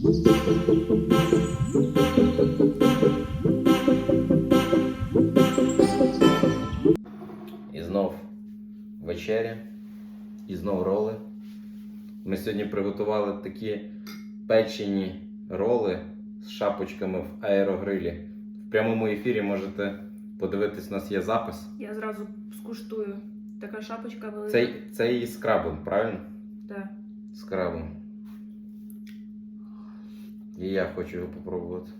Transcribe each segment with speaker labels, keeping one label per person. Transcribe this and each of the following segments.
Speaker 1: І знов вечеря, і знов роли. Ми сьогодні приготували такі печені роли з шапочками в аерогрилі. В прямому ефірі можете подивитись, у нас є запис.
Speaker 2: Я зразу скуштую. Така шапочка велика.
Speaker 1: Це, це і з крабом, правильно?
Speaker 2: Так.
Speaker 1: З крабом. І я хочу його попробувати.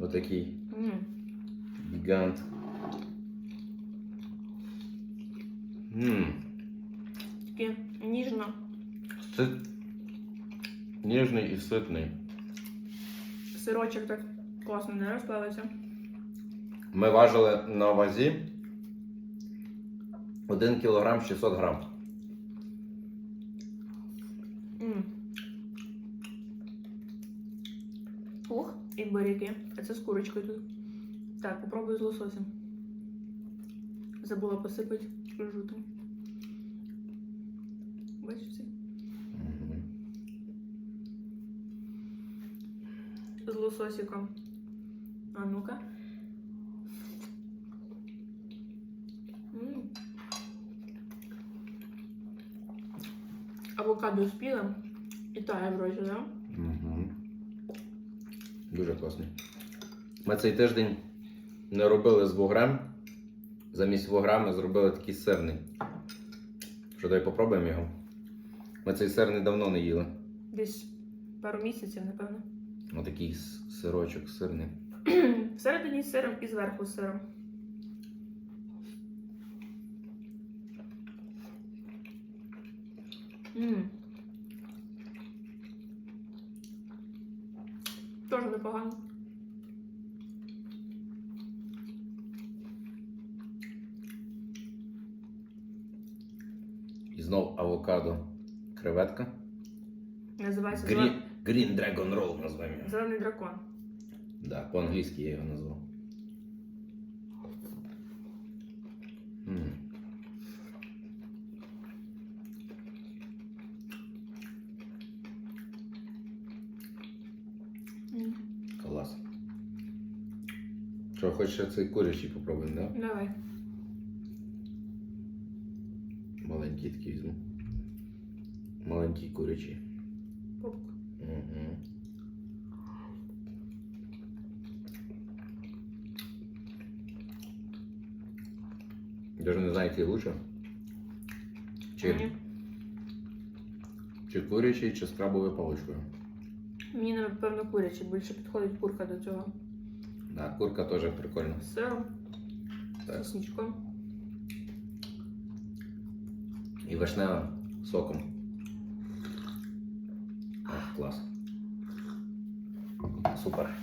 Speaker 1: Отакий
Speaker 2: М.
Speaker 1: гігант. Ммм.
Speaker 2: Таке ніжно.
Speaker 1: Сит... Ніжний і ситний.
Speaker 2: Сирочок так класно не розплавиться.
Speaker 1: Ми важили на вазі 1 кг 600 грам.
Speaker 2: М. Ух, і буряки. А це з курочкою тут. Так, попробую з лососем. Забула посипати це?
Speaker 1: Мгм.
Speaker 2: З лососиком. А ну-ка. Авокадо спіле і тає вроді, да?
Speaker 1: Мгм. Дуже класний. Ми цей тиждень не робили з вугрем. Замість вугра ми зробили такий сирний. Що давай попробуємо його. Ми цей сирний давно не їли.
Speaker 2: Десь пару місяців, напевно.
Speaker 1: Отакий сирочок сирний.
Speaker 2: Всередині з сиром і зверху з сиром. Мм. Тоже непогано.
Speaker 1: І знов авокадо креветка.
Speaker 2: Називається
Speaker 1: Green,
Speaker 2: зелен-
Speaker 1: Green Dragon Roll назвемо. його.
Speaker 2: зелений дракон.
Speaker 1: Да, по-англійськи я його назвав. М. Що, хочеш ще цей курячий попробуємо, да?
Speaker 2: Давай.
Speaker 1: Маленький такий візьму. Маленький курячий.
Speaker 2: Попку.
Speaker 1: Угу. Даже не знаю, який лучше. Чи,
Speaker 2: Мені,
Speaker 1: чи курячий, чи з крабовою паличкою.
Speaker 2: мені, напевно, куряче більше підходить курка до цього.
Speaker 1: Да, курка теж прикольна.
Speaker 2: З сиром,
Speaker 1: Так.
Speaker 2: з сосничком.
Speaker 1: І вишнева соком. Ах, клас. Супер.